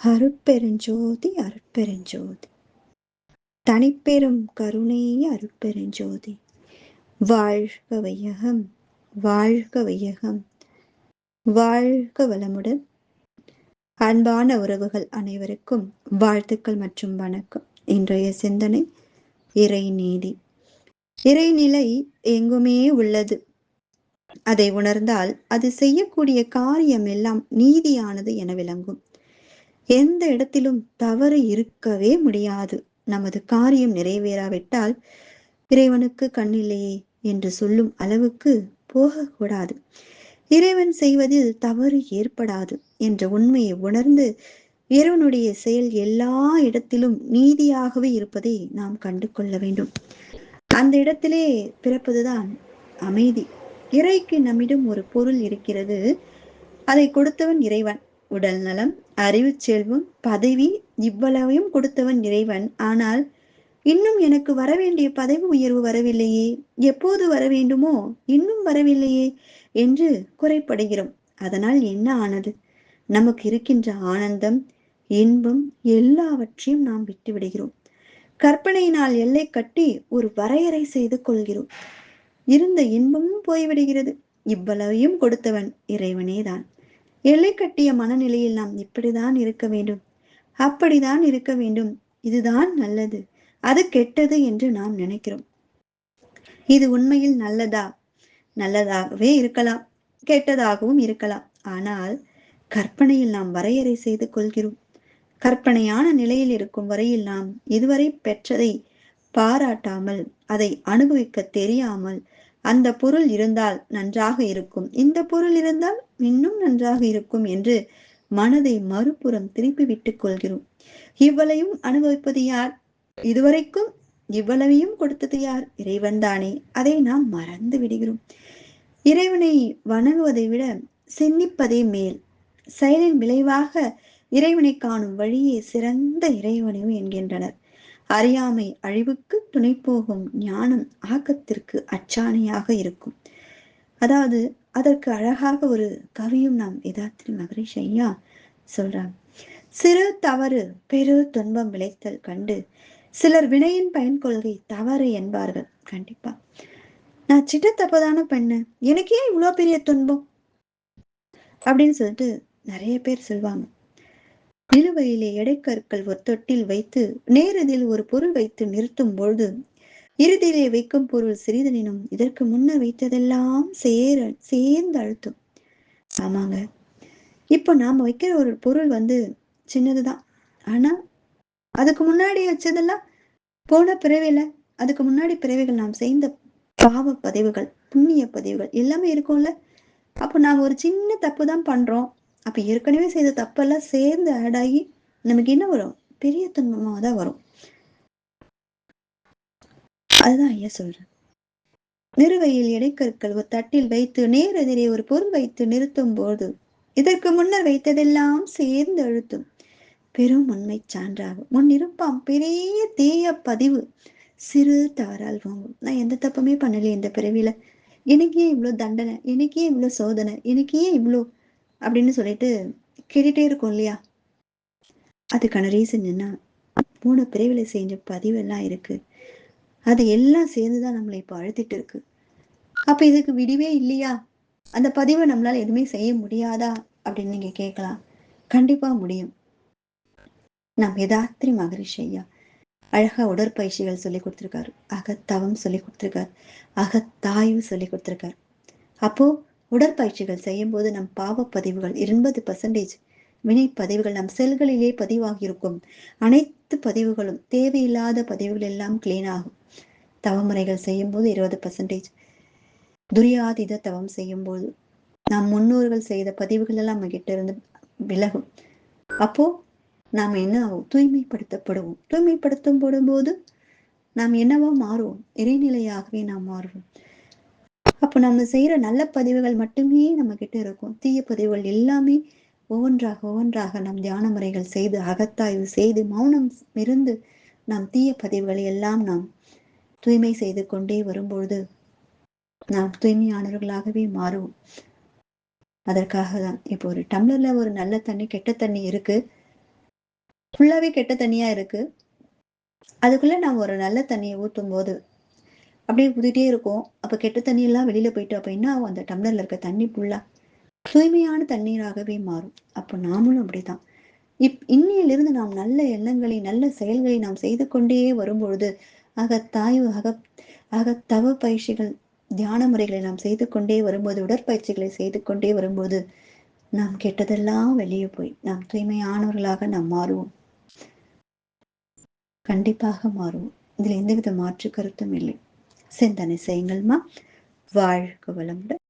அருட்பெருஞ்சோதி அருட்பெருஞ்சோதி. தனிப்பெரும் கருணை அருட்பெருஞ்சோதி. வாழ்க வையகம் வாழ்க வையகம் வாழ்க வளமுடன். அன்பான உறவுகள் அனைவருக்கும் வாழ்த்துக்கள் மற்றும் வணக்கம். இன்றைய சிந்தனை இறைநீதி இறைநிலை எங்குமே உள்ளது. அதை உணர்ந்தால் அது செய்யக்கூடிய காரியம் எல்லாம் நீதியானது என விளங்கும். எந்த இடத்திலும் தவறு இருக்கவே முடியாது. நமது காரியம் நிறைவேறாவிட்டால் இறைவனுக்கு கண்ணில்லையே என்று சொல்லும் அளவுக்கு போகக்கூடாது. இறைவன் செய்வதில் தவறு ஏற்படாது என்ற உண்மையை உணர்ந்து இறைவனுடைய செயல் எல்லா இடத்திலும் நீதியாகவே இருப்பதை நாம் கண்டு கொள்ள வேண்டும். அந்த இடத்திலே பிறப்பதுதான் அமைதி. இறைக்கு நம்மிடம் ஒரு பொருள் இருக்கிறது. அதை கொடுத்தவன் இறைவன். உடல் நலம் அறிவு செல்வம் பதவி இவ்வளவையும் கொடுத்தவன் இறைவன். ஆனால் இன்னும் எனக்கு வரவேண்டிய பதவி உயர்வு வரவில்லையே. எப்போது வர வேண்டுமோ இன்னும் வரவில்லையே என்று குறைப்படுகிறோம். அதனால் என்ன ஆனது? நமக்கு இருக்கின்ற ஆனந்தம் இன்பம் எல்லாவற்றையும் நாம் விட்டுவிடுகிறோம். கற்பனையினால் எல்லை கட்டி ஒரு வரையறை செய்து கொள்கிறோம். இருந்த இன்பமும் போய்விடுகிறது. இவ்வளவையும் கொடுத்தவன் இறைவனேதான். எல்லை கட்டிய மனநிலையில் நாம் இப்படிதான் இருக்க வேண்டும். அப்படிதான் இருக்க வேண்டும். இதுதான் நல்லது. அது கெட்டது என்று நாம் நினைக்கிறோம். இது உண்மையில் நல்லதா? நல்லதாகவே இருக்கலாம். கெட்டதாகவும் இருக்கலாம். ஆனால் கற்பனையில் நாம் வரையறை செய்து கொள்கிறோம். கற்பனையான நிலையில் இருக்கும் வரையில் நாம் இதுவரை பெற்றதை பாராட்டாமல் அதை அனுபவிக்க தெரியாமல் அந்த பொருள் இருந்தால் நன்றாக இருக்கும். இந்த பொருள் இருந்தால் இன்னும் நன்றாக இருக்கும் என்று மனதை மறுபுறம் திருப்பி விட்டுக் கொள்கிறோம். இவ்வளையும் அனுபவிப்பது யார்? இதுவரைக்கும் இவ்வளவையும் கொடுத்தது யார்? இறைவன் தானே. அதை நாம் மறந்து விடுகிறோம். இறைவனை வணங்குவதை விட சிந்திப்பதே மேல். செயலின் விளைவாக இறைவனை காணும் வழியே சிறந்த இறைவனையும் என்கின்றனர். அறியாமை அழிவுக்கு துணை போகும் ஞானம் ஆக்கத்திற்கு அச்சாணையாக இருக்கும். அதாவது அதற்கு அழகாக ஒரு கவியும் நாம் எதாத்திரி மகரிஷ் ஐயா சொல்றாங்க சிறு தவறு பெரு துன்பம் விளைத்தல் கண்டு சிலர் வினையின் பயன் கொள்கை தவறு என்பார்கள். கண்டிப்பா. நான் சிட்ட தப்பதான பெண்ணு எனக்கே இவ்வளோ பெரிய துன்பம்? அப்படின்னு சொல்லிட்டு நிறைய பேர் சொல்லுவாங்க நிலுவையிலே எடைக்கற்கள் ஒரு தொட்டில் வைத்து நேரத்தில் ஒரு பொருள் வைத்து நிறுத்தும் பொழுது இறுதியிலே வைக்கும் பொருள் சிறிதனினும் இதற்கு முன்ன வைத்ததெல்லாம் சேர சேர்ந்து அழுத்தும். ஆமாங்க. இப்போ நாம வைக்கிற ஒரு பொருள் வந்து சின்னதுதான். ஆனா அதுக்கு முன்னாடி வச்சதெல்லாம் போன பிறவில அதுக்கு முன்னாடி பிறவிகள் நாம் செய்த பாவ பதிவுகள் புண்ணிய பதிவுகள் எல்லாமே இருக்கும்ல. அப்போ நாம ஒரு சின்ன தப்பு தான் பண்றோம். அப்ப ஏற்கனவே செய்த தப்பெல்லாம் சேர்ந்து ஆட் ஆகி நமக்கு என்ன வரும்? பெரிய துன்பமா தான் வரும். அதுதான் ஐயா சொல்றேன் நிறுவையில் இடைக்கற்கள் ஒரு தட்டில் வைத்து நேரெதிரே ஒரு பொருள் வைத்து நிறுத்தும் போது இதற்கு முன்னர் வைத்ததெல்லாம் சேர்ந்து அழுத்தும். பெரும் உண்மை சான்றாகும் முன் இருப்பாம் பெரிய தேய பதிவு. சிறு தவறால் வாங்கும். நான் எந்த தப்புமே பண்ணலையே இந்த பிறவியில. எனக்கே இவ்வளவு தண்டனை. எனக்கே இவ்வளவு சோதனை. எனக்கே இவ்வளோ அப்படின்னு சொல்லிட்டு கேட்டுட்டே இருக்கும் இல்லையா? அதுக்கான ரீசன் என்ன? மூணு பிரிவில் செஞ்ச பதிவெல்லாம் இருக்கு. அது எல்லாம் சேர்ந்துதான் நம்மளை இப்ப அழுத்திட்டு இருக்கு. அப்ப இதுக்கு விடிவே இல்லையா? அந்த பதிவை நம்மளால எதுவுமே செய்ய முடியாதா? அப்படின்னு நீங்க கேட்கலாம். கண்டிப்பா முடியும். நம் யதாத்திரி மகரிஷி ஐயா அழகா உடற்பயிற்சிகள் சொல்லி கொடுத்திருக்காரு. அகத்தவம் சொல்லி கொடுத்திருக்காரு. அகத்தாய்வு சொல்லி கொடுத்திருக்காரு. அப்போ உடற்பயிற்சிகள் செய்யும் போது நம் பாவப்பதிவுகள் எண்பது பர்சன்டேஜ் வினை பதிவுகள் நம் செல்களிலே பதிவாகியிருக்கும். அனைத்து பதிவுகளும் தேவையில்லாத பதிவுகள் எல்லாம் கிளீன் ஆகும். தவமுறைகள் செய்யும் போது இருபது பர்சன்டேஜ் துரியாதீத தவம் செய்யும்போது நம் முன்னோர்கள் செய்த பதிவுகள் எல்லாம் கிட்ட இருந்து விலகும். அப்போ நாம் என்ன ஆகும்? தூய்மைப்படுத்தப்படுவோம். தூய்மைப்படுத்தும் போடும்போது நாம் என்னவா மாறுவோம். இறைநிலையாகவே நாம் மாறுவோம். அப்போ நம்ம செய்கிற நல்ல பதிவுகள் மட்டுமே நம்ம கிட்ட இருக்கும். தீய பதிவுகள் எல்லாமே ஒவ்வொன்றாக ஒவ்வொன்றாக நம் தியான முறைகள் செய்து அகத்தாய்வு செய்து மௌனம் இருந்து நாம் தீய பதிவுகளை எல்லாம் நாம் தூய்மை செய்து கொண்டே வரும்பொழுது நாம் தூய்மையானவர்களாகவே மாறுவோம். அதற்காக தான் இப்போ ஒரு டம்ளர்ல ஒரு நல்ல தண்ணி கெட்ட தண்ணி இருக்கு. ஃபுல்லாவே கெட்ட தண்ணியா இருக்கு. அதுக்குள்ள நாம் ஒரு நல்ல தண்ணியை ஊற்றும் போது அப்படியே ஊதிட்டே இருக்கும். அப்போ கெட்ட தண்ணியெல்லாம் வெளியில் போயிட்டு அப்படின்னா அந்த டம்ளரில் இருக்க தண்ணி ஃபுல்லாக தூய்மையான தண்ணீராகவே மாறும். அப்போ நாமளும் அப்படிதான் இப் இன்னிலிருந்து நாம் நல்ல எண்ணங்களை நல்ல செயல்களை நாம் செய்து கொண்டே வரும்பொழுது அகத்தாய்வு அக அகத்தவ பயிற்சிகள் தியான முறைகளை நாம் செய்து கொண்டே வரும்போது உடற்பயிற்சிகளை செய்து கொண்டே வரும்போது நாம் கெட்டதெல்லாம் வெளியே போய் நாம் தூய்மையானவர்களாக நாம் மாறுவோம். கண்டிப்பாக மாறுவோம். இதில் எந்தவித மாற்று கருத்தும் இல்லை. சிந்தனை செய்யுங்கள்மா வாழ்க வளமுடன்.